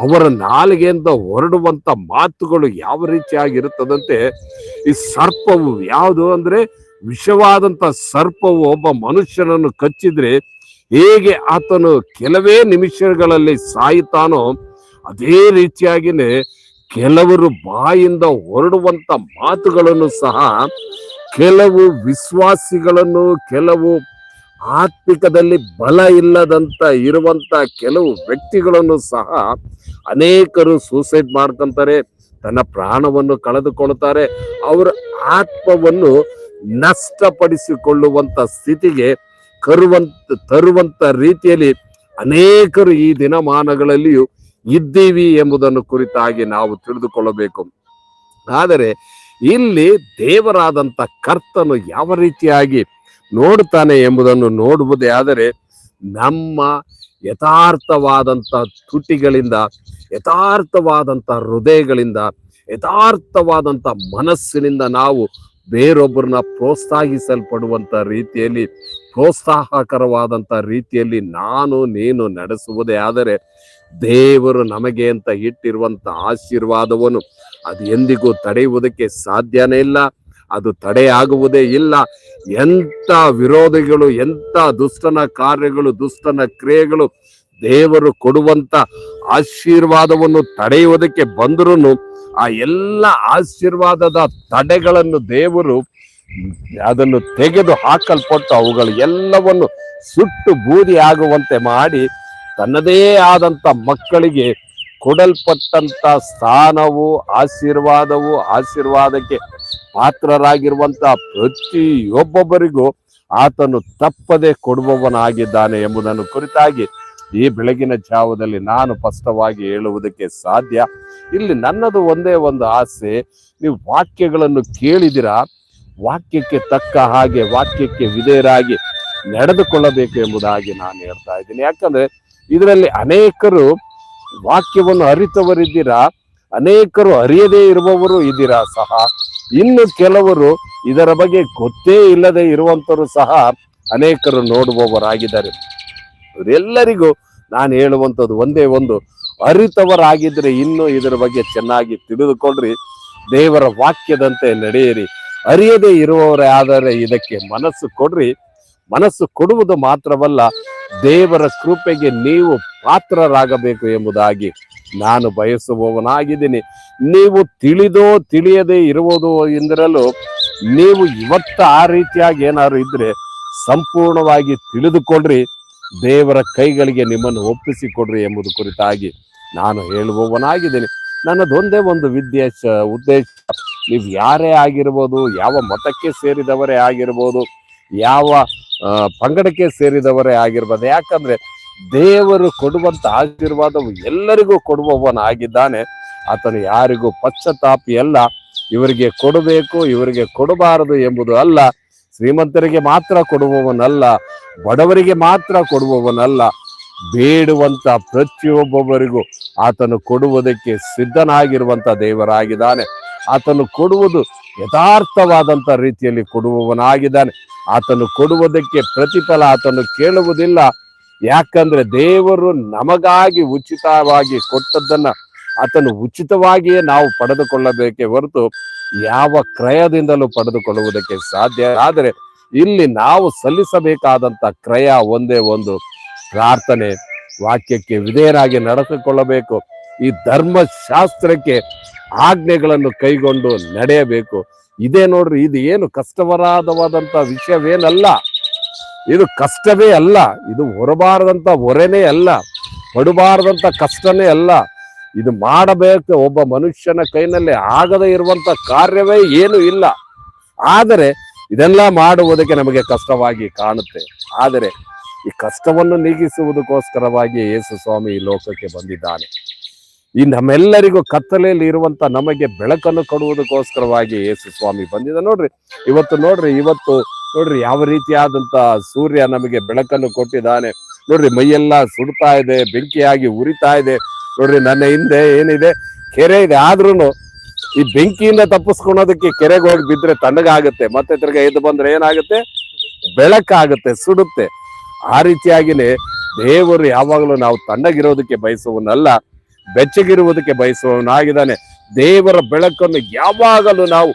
ಅವರ ನಾಲಿಗೆಯಿಂದ ಹೊರಡುವಂತ ಮಾತುಗಳು ಯಾವ ರೀತಿಯಾಗಿರುತ್ತದಂತೆ, ಈ ಸರ್ಪವು ಯಾವುದು ಅಂದ್ರೆ ವಿಷವಾದಂತ ಸರ್ಪವು ಒಬ್ಬ ಮನುಷ್ಯನನ್ನು ಕಚ್ಚಿದ್ರೆ ಹೇಗೆ ಆತನು ಕೆಲವೇ ನಿಮಿಷಗಳಲ್ಲಿ ಸಾಯುತ್ತಾನೋ ಅದೇ ರೀತಿಯಾಗಿನೇ ಕೆಲವರು ಬಾಯಿಂದ ಹೊರಡುವಂತ ಮಾತುಗಳನ್ನು ಸಹ ಕೆಲವು ವಿಶ್ವಾಸಿಗಳನ್ನು, ಕೆಲವು ಆತ್ಮಿಕದಲ್ಲಿ ಬಲ ಇಲ್ಲದಂತ ಇರುವಂತ ಕೆಲವು ವ್ಯಕ್ತಿಗಳನ್ನು ಸಹ ಅನೇಕರು ಸೂಸೈಡ್ ಮಾಡ್ಕೊಂತಾರೆ ತನ್ನ ಪ್ರಾಣವನ್ನು ಕಳೆದುಕೊಳ್ತಾರೆ. ಅವರ ಆತ್ಮವನ್ನು ನಷ್ಟಪಡಿಸಿಕೊಳ್ಳುವಂತ ಸ್ಥಿತಿಗೆ ಕರುವಂತ, ತರುವಂತ ರೀತಿಯಲ್ಲಿ ಅನೇಕರು ಈ ದಿನಮಾನಗಳಲ್ಲಿಯೂ ಇದ್ದೀವಿ ಎಂಬುದನ್ನು ಕುರಿತಾಗಿ ನಾವು ತಿಳಿದುಕೊಳ್ಳಬೇಕು. ಆದರೆ ಇಲ್ಲಿ ದೇವರಾದಂತ ಕರ್ತನು ಯಾವ ರೀತಿಯಾಗಿ ನೋಡುತ್ತಾನೆ ಎಂಬುದನ್ನು ನೋಡುವುದೇ ಆದರೆ ನಮ್ಮ ಯಥಾರ್ಥವಾದಂಥ ತುಟಿಗಳಿಂದ ಯಥಾರ್ಥವಾದಂಥ ಹೃದಯಗಳಿಂದ ಯಥಾರ್ಥವಾದಂಥ ಮನಸ್ಸಿನಿಂದ ನಾವು ಬೇರೊಬ್ಬರನ್ನ ಪ್ರೋತ್ಸಾಹಿಸಲ್ಪಡುವಂತ ರೀತಿಯಲ್ಲಿ, ಪ್ರೋತ್ಸಾಹಕರವಾದಂತ ರೀತಿಯಲ್ಲಿ ನಾನು, ನೀನು ನಡೆಸುವುದೇ. ಆದರೆ ದೇವರು ನಮಗೆ ಅಂತ ಇಟ್ಟಿರುವಂತ ಆಶೀರ್ವಾದವನ್ನು ಅದು ಎಂದಿಗೂ ತಡೆಯುವುದಕ್ಕೆ ಸಾಧ್ಯನೇ ಇಲ್ಲ, ಅದು ತಡೆಯಾಗುವುದೇ ಇಲ್ಲ. ಎಂತ ವಿರೋಧಿಗಳು ಎಂತ ದುಷ್ಟನ ಕಾರ್ಯಗಳು, ದುಷ್ಟನ ಕ್ರಿಯೆಗಳು ದೇವರು ಕೊಡುವಂತ ಆಶೀರ್ವಾದವನ್ನು ತಡೆಯುವುದಕ್ಕೆ ಬಂದರೂ ಆ ಎಲ್ಲ ಆಶೀರ್ವಾದದ ತಡೆಗಳನ್ನು ದೇವರು ಅದನ್ನು ತೆಗೆದು ಹಾಕಲ್ಪಟ್ಟು ಅವುಗಳು ಎಲ್ಲವನ್ನು ಸುಟ್ಟು ಬೂದಿ ಆಗುವಂತೆ ಮಾಡಿ ತನ್ನದೇ ಆದಂತ ಮಕ್ಕಳಿಗೆ ಕೊಡಲ್ಪಟ್ಟಂತ ಸ್ಥಾನವು, ಆಶೀರ್ವಾದವು, ಆಶೀರ್ವಾದಕ್ಕೆ ಪಾತ್ರರಾಗಿರುವಂತ ಪ್ರತಿಯೊಬ್ಬೊಬ್ಬರಿಗೂ ಆತನು ತಪ್ಪದೆ ಕೊಡುವವನಾಗಿದ್ದಾನೆ ಎಂಬುದನ್ನು ಕುರಿತಾಗಿ ಈ ಬೆಳಗಿನ ಜಾವದಲ್ಲಿ ನಾನು ಸ್ಪಷ್ಟವಾಗಿ ಹೇಳುವುದಕ್ಕೆ ಸಾಧ್ಯ? ಇಲ್ಲಿ ನನ್ನದು ಒಂದೇ ಒಂದು ಆಸೆ, ನೀವು ವಾಕ್ಯಗಳನ್ನು ಕೇಳಿದಿರಾ ವಾಕ್ಯಕ್ಕೆ ತಕ್ಕ ಹಾಗೆ, ವಾಕ್ಯಕ್ಕೆ ವಿಧೇಯರಾಗಿ ನಡೆದುಕೊಳ್ಳಬೇಕು ಎಂಬುದಾಗಿ ನಾನು ಹೇಳ್ತಾ ಇದ್ದೀನಿ. ಯಾಕಂದ್ರೆ ಇದರಲ್ಲಿ ಅನೇಕರು ವಾಕ್ಯವನ್ನು ಅರಿತವರಿದ್ದೀರಾ? ಅನೇಕರು ಅರಿಯದೇ ಇರುವವರು ಇದ್ದೀರಾ ಸಹ? ಇನ್ನು ಕೆಲವರು ಇದರ ಬಗ್ಗೆ ಗೊತ್ತೇ ಇಲ್ಲದೆ ಇರುವಂತರು ಸಹ ಅನೇಕರು ನೋಡುವವರಾಗಿದ್ದಾರೆ. ಇವರೆಲ್ಲರಿಗೂ ನಾನು ಹೇಳುವಂಥದ್ದು ಒಂದೇ ಒಂದು, ಅರಿತವರಾಗಿದ್ರೆ ಇನ್ನೂ ಇದರ ಬಗ್ಗೆ ಚೆನ್ನಾಗಿ ತಿಳಿದುಕೊಳ್ಳ್ರಿ. ದೇವರ ವಾಕ್ಯದಂತೆ ನಡೆಯಿರಿ. ಅರಿಯದೇ ಇರುವವರೇ ಆದರೆ ಇದಕ್ಕೆ ಮನಸ್ಸು ಕೊಡ್ರಿ. ಮನಸ್ಸು ಕೊಡುವುದು ಮಾತ್ರವಲ್ಲ, ದೇವರ ಕೃಪೆಗೆ ನೀವು ಪಾತ್ರರಾಗಬೇಕು ಎಂಬುದಾಗಿ ನಾನು ಬಯಸುವವನಾಗಿದ್ದೀನಿ. ನೀವು ತಿಳಿದೋ ತಿಳಿಯದೇ ಇರುವುದು ಎಂದಿರಲು ನೀವು ಇವತ್ತು ಆ ರೀತಿಯಾಗಿ ಏನಾದ್ರು ಇದ್ರೆ ಸಂಪೂರ್ಣವಾಗಿ ತಿಳಿದುಕೊಡ್ರಿ ದೇವರ ಕೈಗಳಿಗೆ ನಿಮ್ಮನ್ನು ಒಪ್ಪಿಸಿಕೊಡ್ರಿ ಎಂಬುದು ಕುರಿತಾಗಿ ನಾನು ಹೇಳುವವನಾಗಿದ್ದೇನೆ. ನನ್ನದೊಂದೇ ಒಂದು ವಿದ್ಯೇಶ ಉದ್ದೇಶ. ನೀವು ಯಾರೇ ಆಗಿರ್ಬೋದು, ಯಾವ ಮತಕ್ಕೆ ಸೇರಿದವರೇ ಆಗಿರ್ಬೋದು, ಯಾವ ಪಂಗಡಕ್ಕೆ ಸೇರಿದವರೇ ಆಗಿರ್ಬೋದು, ಯಾಕಂದ್ರೆ ದೇವರು ಕೊಡುವಂತ ಆಶೀರ್ವಾದವು ಎಲ್ಲರಿಗೂ ಕೊಡುವವನಾಗಿದ್ದಾನೆ. ಆತನು ಯಾರಿಗೂ ಪಶ್ಚಾತ್ತಾಪಿ ಅಲ್ಲ ಇವರಿಗೆ ಕೊಡಬೇಕು, ಇವರಿಗೆ ಕೊಡಬಾರದು ಎಂಬುದು ಅಲ್ಲ. ಶ್ರೀಮಂತರಿಗೆ ಮಾತ್ರ ಕೊಡುವವನಲ್ಲ, ಬಡವರಿಗೆ ಮಾತ್ರ ಕೊಡುವವನಲ್ಲ, ಬೇಡುವಂತ ಪ್ರತಿಯೊಬ್ಬೊಬ್ಬರಿಗೂ ಆತನು ಕೊಡುವುದಕ್ಕೆ ಸಿದ್ಧನಾಗಿರುವಂತ ದೇವರಾಗಿದ್ದಾನೆ. ಆತನು ಕೊಡುವುದು ಯಥಾರ್ಥವಾದಂತ ರೀತಿಯಲ್ಲಿ ಕೊಡುವವನಾಗಿದ್ದಾನೆ. ಆತನು ಕೊಡುವುದಕ್ಕೆ ಪ್ರತಿಫಲ ಆತನು ಕೇಳುವುದಿಲ್ಲ. ಯಾಕಂದ್ರೆ ದೇವರು ನಮಗಾಗಿ ಉಚಿತವಾಗಿ ಕೊಟ್ಟದ್ದನ್ನ ಆತನು ಉಚಿತವಾಗಿಯೇ ನಾವು ಪಡೆದುಕೊಳ್ಳಬೇಕೇ ಹೊರತು ಯಾವ ಕ್ರಯದಿಂದಲೂ ಪಡೆದುಕೊಳ್ಳುವುದಕ್ಕೆ ಸಾಧ್ಯ. ಆದರೆ ಇಲ್ಲಿ ನಾವು ಸಲ್ಲಿಸಬೇಕಾದಂತ ಕ್ರಯ ಒಂದೇ ಒಂದು ಪ್ರಾರ್ಥನೆ, ವಾಕ್ಯಕ್ಕೆ ವಿಧೇಯರಾಗಿ ನಡೆಸಿಕೊಳ್ಳಬೇಕು. ಈ ಧರ್ಮಶಾಸ್ತ್ರಕ್ಕೆ ಆಜ್ಞೆಗಳನ್ನು ಕೈಗೊಂಡು ನಡೆಯಬೇಕು. ಇದೇ ನೋಡ್ರಿ, ಇದು ಏನು ಕಷ್ಟವರಾದವಾದಂತ ವಿಷಯವೇನಲ್ಲ. ಇದು ಕಷ್ಟವೇ ಅಲ್ಲ. ಇದು ಹೊರಬಾರದಂತ ಹೊರೆನೇ ಅಲ್ಲ. ಪಡಬಾರದಂತ ಕಷ್ಟನೇ ಅಲ್ಲ. ಇದು ಮಾಡಬೇಕು. ಒಬ್ಬ ಮನುಷ್ಯನ ಕೈನಲ್ಲಿ ಆಗದೇ ಇರುವಂತ ಕಾರ್ಯವೇ ಏನು ಇಲ್ಲ. ಆದರೆ ಇದೆಲ್ಲ ಮಾಡುವುದಕ್ಕೆ ನಮಗೆ ಕಷ್ಟವಾಗಿ ಕಾಣುತ್ತೆ. ಆದರೆ ಈ ಕಷ್ಟವನ್ನು ನೀಗಿಸುವುದಕ್ಕೋಸ್ಕರವಾಗಿ ಯೇಸು ಸ್ವಾಮಿ ಈ ಲೋಕಕ್ಕೆ ಬಂದಿದ್ದಾನೆ. ಈ ನಮ್ಮೆಲ್ಲರಿಗೂ ಕತ್ತಲೆಯಲ್ಲಿ ಇರುವಂತ ನಮಗೆ ಬೆಳಕನ್ನು ಕೊಡುವುದಕ್ಕೋಸ್ಕರವಾಗಿ ಯೇಸು ಸ್ವಾಮಿ ಬಂದಿದೆ ನೋಡ್ರಿ, ಇವತ್ತು ನೋಡ್ರಿ ಇವತ್ತು ನೋಡ್ರಿ ಯಾವ ರೀತಿಯಾದಂತ ಸೂರ್ಯ ನಮಗೆ ಬೆಳಕನ್ನು ಕೊಟ್ಟಿದ್ದಾನೆ. ನೋಡ್ರಿ, ಮೈಯೆಲ್ಲ ಸುಡ್ತಾ ಇದೆ, ಬೆಂಕಿಯಾಗಿ ಉರಿತಾ ಇದೆ. ನೋಡ್ರಿ, ನನ್ನ ಹಿಂದೆ ಏನಿದೆ? ಕೆರೆ ಇದೆ ಆದ್ರೂ ಈ ಬೆಂಕಿಯಿಂದ ತಪ್ಪಿಸ್ಕೊಳೋದಕ್ಕೆ ಕೆರೆಗೆ ಹೋಗಿ ಬಿದ್ರೆ ತಣ್ಣಗಾಗುತ್ತೆ, ಮತ್ತೆ ತಿರ್ಗ ಎದ್ದು ಬಂದ್ರೆ ಏನಾಗುತ್ತೆ? ಬೆಳಕಾಗುತ್ತೆ, ಸುಡುತ್ತೆ. ಆ ರೀತಿಯಾಗಿನೇ ದೇವರು ಯಾವಾಗಲೂ ನಾವು ತಣ್ಣಗಿರೋದಕ್ಕೆ ಬಯಸುವನಲ್ಲ ಬೆಚ್ಚಗಿರುವುದಕ್ಕೆ ಬಯಸುವವನಾಗಿದ್ದಾನೆ. ದೇವರ ಬೆಳಕನ್ನು ಯಾವಾಗಲೂ ನಾವು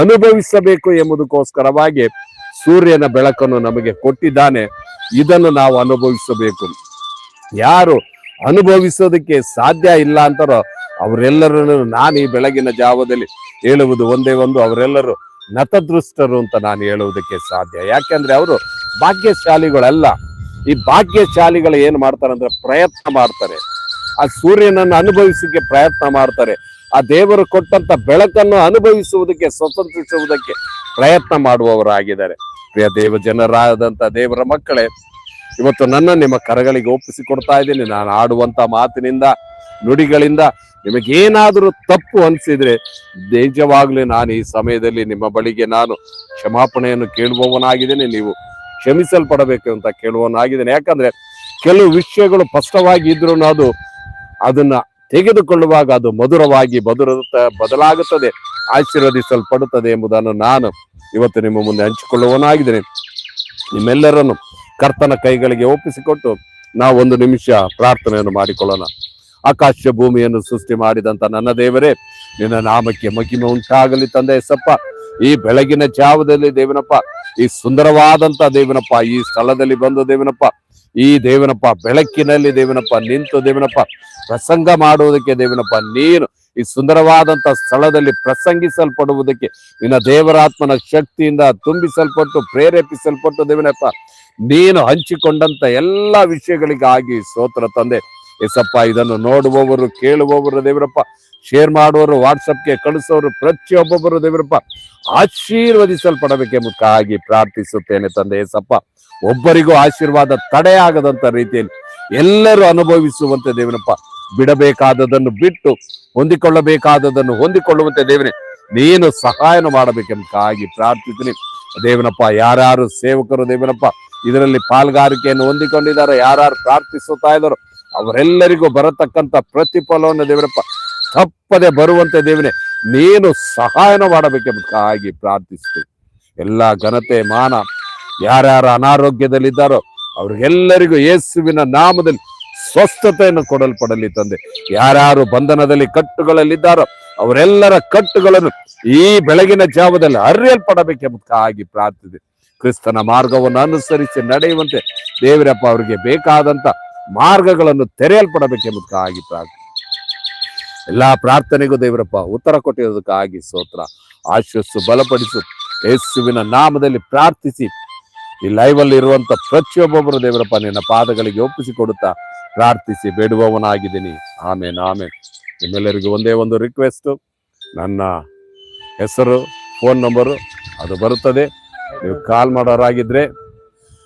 ಅನುಭವಿಸಬೇಕು ಎಂಬುದಕ್ಕೋಸ್ಕರವಾಗಿ ಸೂರ್ಯನ ಬೆಳಕನ್ನು ನಮಗೆ ಕೊಟ್ಟಿದ್ದಾನೆ. ಇದನ್ನು ನಾವು ಅನುಭವಿಸಬೇಕು. ಯಾರು ಅನುಭವಿಸೋದಕ್ಕೆ ಸಾಧ್ಯ ಇಲ್ಲ ಅಂತಾರೋ ಅವರೆಲ್ಲರನ್ನು ನಾನು ಈ ಬೆಳಗಿನ ಜಾವದಲ್ಲಿ ಹೇಳುವುದು ಒಂದೇ ಒಂದು, ಅವರೆಲ್ಲರೂ ನತದೃಷ್ಟರು ಅಂತ ನಾನು ಹೇಳುವುದಕ್ಕೆ ಸಾಧ್ಯ. ಯಾಕೆಂದ್ರೆ ಅವರು ಭಾಗ್ಯಶಾಲಿಗಳಲ್ಲ. ಈ ಭಾಗ್ಯಶಾಲಿಗಳು ಏನ್ ಮಾಡ್ತಾರೆ ಅಂದ್ರೆ ಪ್ರಯತ್ನ ಮಾಡ್ತಾರೆ. ಆ ಸೂರ್ಯನನ್ನು ಅನುಭವಿಸಕ್ಕೆ ಪ್ರಯತ್ನ ಮಾಡ್ತಾರೆ. ಆ ದೇವರು ಕೊಟ್ಟಂತ ಬೆಳಕನ್ನು ಅನುಭವಿಸುವುದಕ್ಕೆ, ಸ್ವತಂತ್ರಿಸುವುದಕ್ಕೆ ಪ್ರಯತ್ನ ಮಾಡುವವರಾಗಿದ್ದಾರೆ. ಪ್ರಿಯ ದೇವ ಜನರಾದಂತ ದೇವರ ಮಕ್ಕಳೇ ಇವತ್ತು ನನ್ನ ನಿಮ್ಮ ಕರಗಳಿಗೆ ಒಪ್ಪಿಸಿ ಕೊಡ್ತಾ ಇದ್ದೀನಿ. ನಾನು ಆಡುವಂತ ಮಾತಿನಿಂದ, ನುಡಿಗಳಿಂದ ನಿಮಗೇನಾದರೂ ತಪ್ಪು ಅನಿಸಿದ್ರೆ ನಿಜವಾಗ್ಲೂ ನಾನು ಈ ಸಮಯದಲ್ಲಿ ನಿಮ್ಮ ಬಳಿಗೆ ನಾನು ಕ್ಷಮಾಪಣೆಯನ್ನು ಕೇಳುವವನಾಗಿದ್ದೇನೆ. ನೀವು ಕ್ಷಮಿಸಲ್ಪಡಬೇಕು ಅಂತ ಕೇಳುವವನಾಗಿದ್ದೇನೆ. ಯಾಕಂದ್ರೆ ಕೆಲವು ವಿಷಯಗಳು ಸ್ಪಷ್ಟವಾಗಿ ಇದ್ರು ಅದು ಅದನ್ನ ತೆಗೆದುಕೊಳ್ಳುವಾಗ ಅದು ಮಧುರವಾಗಿ ಮಧುರ ಬದಲಾಗುತ್ತದೆ, ಆಶೀರ್ವದಿಸಲ್ಪಡುತ್ತದೆ ಎಂಬುದನ್ನು ನಾನು ಇವತ್ತು ನಿಮ್ಮ ಮುಂದೆ ಹಂಚಿಕೊಳ್ಳುವವನಾಗಿದ್ದೇನೆ. ನಿಮ್ಮೆಲ್ಲರನ್ನು ಕರ್ತನ ಕೈಗಳಿಗೆ ಒಪ್ಪಿಸಿಕೊಟ್ಟು ನಾವು ಒಂದು ನಿಮಿಷ ಪ್ರಾರ್ಥನೆಯನ್ನು ಮಾಡಿಕೊಳ್ಳೋಣ. ಆಕಾಶ ಭೂಮಿಯನ್ನು ಸೃಷ್ಟಿ ಮಾಡಿದಂತ ನನ್ನ ದೇವರೇ, ನಿನ್ನ ನಾಮಕ್ಕೆ ಮಹಿಮೆ ಉಂಟಾಗಲಿ ತಂದೆ ಸಪ್ಪ ಈ ಬೆಳಗಿನ ಜಾವದಲ್ಲಿ ದೇವನಪ್ಪ, ಈ ಸುಂದರವಾದಂತ ದೇವನಪ್ಪ, ಈ ಸ್ಥಳದಲ್ಲಿ ಬಂದು ದೇವನಪ್ಪ, ಈ ದೇವನಪ್ಪ ಬೆಳಕಿನಲ್ಲಿ ದೇವನಪ್ಪ ನಿಂತು ದೇವನಪ್ಪ, ಪ್ರಸಂಗ ಮಾಡುವುದಕ್ಕೆ ದೇವನಪ್ಪ, ನೀನು ಈ ಸುಂದರವಾದಂತ ಸ್ಥಳದಲ್ಲಿ ಪ್ರಸಂಗಿಸಲ್ಪಡುವುದಕ್ಕೆ ನಿನ್ನ ದೇವರಾತ್ಮನ ಶಕ್ತಿಯಿಂದ ತುಂಬಿಸಲ್ಪಟ್ಟು, ಪ್ರೇರೇಪಿಸಲ್ಪಟ್ಟು ದೇವನಪ್ಪ ನೀನು ಹಂಚಿಕೊಂಡಂತ ಎಲ್ಲ ವಿಷಯಗಳಿಗಾಗಿ ಸ್ತೋತ್ರ ತಂದೆ. ಎಸಪ್ಪ ಇದನ್ನು ನೋಡುವವರು, ಕೇಳುವವರು ದೇವರಪ್ಪ. ಶೇರ್ ಮಾಡುವವರು, ವಾಟ್ಸಪ್ಗೆ ಕಳಿಸೋರು ಪ್ರತಿಯೊಬ್ಬೊಬ್ಬರು ದೇವರಪ್ಪ. ಆಶೀರ್ವದಿಸಲ್ಪಡಬೇಕೆಂಬುದಾಗಿ ಪ್ರಾರ್ಥಿಸುತ್ತೇನೆ ತಂದೆ ಎಸಪ್ಪ ಒಬ್ಬರಿಗೂ ಆಶೀರ್ವಾದ ತಡೆಯಾಗದಂತ ರೀತಿಯಲ್ಲಿ ಎಲ್ಲರೂ ಅನುಭವಿಸುವಂತೆ ದೇವನಪ್ಪ ಬಿಡಬೇಕಾದದನ್ನು ಬಿಟ್ಟು ಹೊಂದಿಕೊಳ್ಳಬೇಕಾದದನ್ನು ಹೊಂದಿಕೊಳ್ಳುವಂತೆ ದೇವನೇ ನೀನು ಸಹಾಯನ ಮಾಡಬೇಕೆಂಬುದಾಗಿ ಪ್ರಾರ್ಥಿಸ್ತೀನಿ. ದೇವನಪ್ಪ ಯಾರ್ಯಾರು ಸೇವಕರು ದೇವನಪ್ಪ ಇದರಲ್ಲಿ ಪಾಲ್ಗಾರಿಕೆಯನ್ನು ಹೊಂದಿಕೊಂಡಿದ್ದಾರೆ. ಯಾರ್ಯಾರು ಪ್ರಾರ್ಥಿಸುತ್ತಾ ಇದ್ದಾರೋ ಅವರೆಲ್ಲರಿಗೂ ಬರತಕ್ಕಂತ ಪ್ರತಿಫಲವನ್ನು ದೇವರಪ್ಪ ತಪ್ಪದೆ ಬರುವಂತೆ ದೇವನೇ, ನೀನು ಸಹಾಯನ ಮಾಡಬೇಕೆಂಬುದಾಗಿ ಪ್ರಾರ್ಥಿಸಿದೆ. ಎಲ್ಲ ಘನತೆ, ಮಾನ, ಯಾರ್ಯಾರು ಅನಾರೋಗ್ಯದಲ್ಲಿದ್ದಾರೋ ಅವ್ರಿಗೆಲ್ಲರಿಗೂ ಯೇಸುವಿನ ನಾಮದಲ್ಲಿ ಸ್ವಸ್ಥತೆಯನ್ನು ಕೊಡಲ್ಪಡಲಿ ತಂದೆ. ಯಾರ್ಯಾರು ಬಂಧನದಲ್ಲಿ ಕಟ್ಟುಗಳಲ್ಲಿದ್ದಾರೋ ಅವರೆಲ್ಲರ ಕಟ್ಟುಗಳನ್ನು ಈ ಬೆಳಗಿನ ಜಾವದಲ್ಲಿ ಅರಿಯಲ್ಪಡಬೇಕೆಂಬುದಾಗಿ ಪ್ರಾರ್ಥಿಸಿದೆ. ಕ್ರಿಸ್ತನ ಮಾರ್ಗವನ್ನು ಅನುಸರಿಸಿ ನಡೆಯುವಂತೆ ದೇವರಪ್ಪ ಅವರಿಗೆ ಬೇಕಾದಂತ ಮಾರ್ಗಗಳನ್ನು ತೆರೆಯಲ್ಪಡಬೇಕೆಂಬುದಕ್ಕಾಗಿ ಪ್ರಾರ್ಥನೆ. ಎಲ್ಲ ಪ್ರಾರ್ಥನೆಗೂ ದೇವರಪ್ಪ ಉತ್ತರ ಕೊಟ್ಟಿರೋದಕ್ಕಾಗಿ ಸ್ತೋತ್ರ. ಆಶಸ್ಸು ಬಲಪಡಿಸು. ಯೇಸುವಿನ ನಾಮದಲ್ಲಿ ಪ್ರಾರ್ಥಿಸಿ. ಈ ಲೈವ್ ಅಲ್ಲಿ ಇರುವಂತ ಪ್ರತಿಯೊಬ್ಬೊಬ್ಬರು ದೇವರಪ್ಪ ನಿನ್ನ ಪಾದಗಳಿಗೆ ಒಪ್ಪಿಸಿಕೊಡುತ್ತಾ ಪ್ರಾರ್ಥಿಸಿ. ಬೇಡುವವನಾಗಿದ್ದೀನಿ. ಆಮೇನ್ ಆಮೇನ್. ನಿಮ್ಮೆಲ್ಲರಿಗೂ ಒಂದೇ ಒಂದು ರಿಕ್ವೆಸ್ಟ್ ನನ್ನ ಹೆಸರು ಫೋನ್ ನಂಬರು ಅದು ಬರುತ್ತದೆ. ನೀವು ಕಾಲ್ ಮಾಡೋರಾಗಿದ್ರೆ,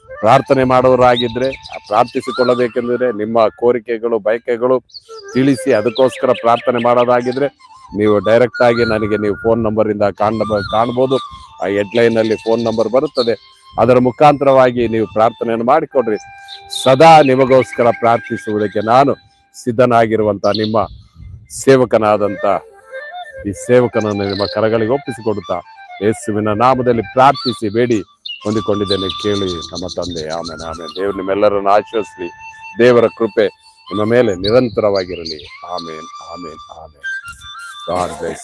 ಪ್ರಾರ್ಥನೆ ಮಾಡೋರಾಗಿದ್ರೆ, ಪ್ರಾರ್ಥಿಸಿಕೊಳ್ಳಬೇಕೆಂದರೆ ನಿಮ್ಮ ಕೋರಿಕೆಗಳು, ಬಯಕೆಗಳು ತಿಳಿಸಿ ಅದಕ್ಕೋಸ್ಕರ ಪ್ರಾರ್ಥನೆ ಮಾಡೋದಾಗಿದ್ರೆ ನೀವು ಡೈರೆಕ್ಟ್ ಆಗಿ ನನಗೆ ನೀವು ಫೋನ್ ನಂಬರ್ ಇಂದ ಕಾಣ, ಕಾಣ್ಬೋದು. ಆ ಹೆಡ್ಲೈನ್ ಅಲ್ಲಿ ಫೋನ್ ನಂಬರ್ ಬರುತ್ತದೆ. ಅದರ ಮುಖಾಂತರವಾಗಿ ನೀವು ಪ್ರಾರ್ಥನೆಯನ್ನು ಮಾಡಿಕೊಡ್ರಿ. ಸದಾ ನಿಮಗೋಸ್ಕರ ಪ್ರಾರ್ಥಿಸುವುದಕ್ಕೆ ನಾನು ಸಿದ್ಧನಾಗಿರುವಂತ ನಿಮ್ಮ ಸೇವಕನಾದಂತ ಈ ಸೇವಕನನ್ನು ನಿಮ್ಮ ಕರಗಳಿಗೆ ಒಪ್ಪಿಸಿಕೊಡುತ್ತಾ ಯೇಸುವಿನ ನಾಮದಲ್ಲಿ ಪ್ರಾರ್ಥಿಸಿ, ಬೇಡಿ ಹೊಂದಿಕೊಂಡಿದ್ದೇನೆ ಕೇಳಿ ನಮ್ಮ ತಂದೆ. ಆಮೇಲೆ ಆಮೇಲೆ ದೇವರು ನಿಮ್ಮೆಲ್ಲರನ್ನು ಆಶ್ವಸಿಸಿ ದೇವರ ಕೃಪೆ ನಿಮ್ಮ ಮೇಲೆ ನಿರಂತರವಾಗಿರಲಿ. ಆಮೇನ್ ಆಮೇನ್ ಆಮೇನ್.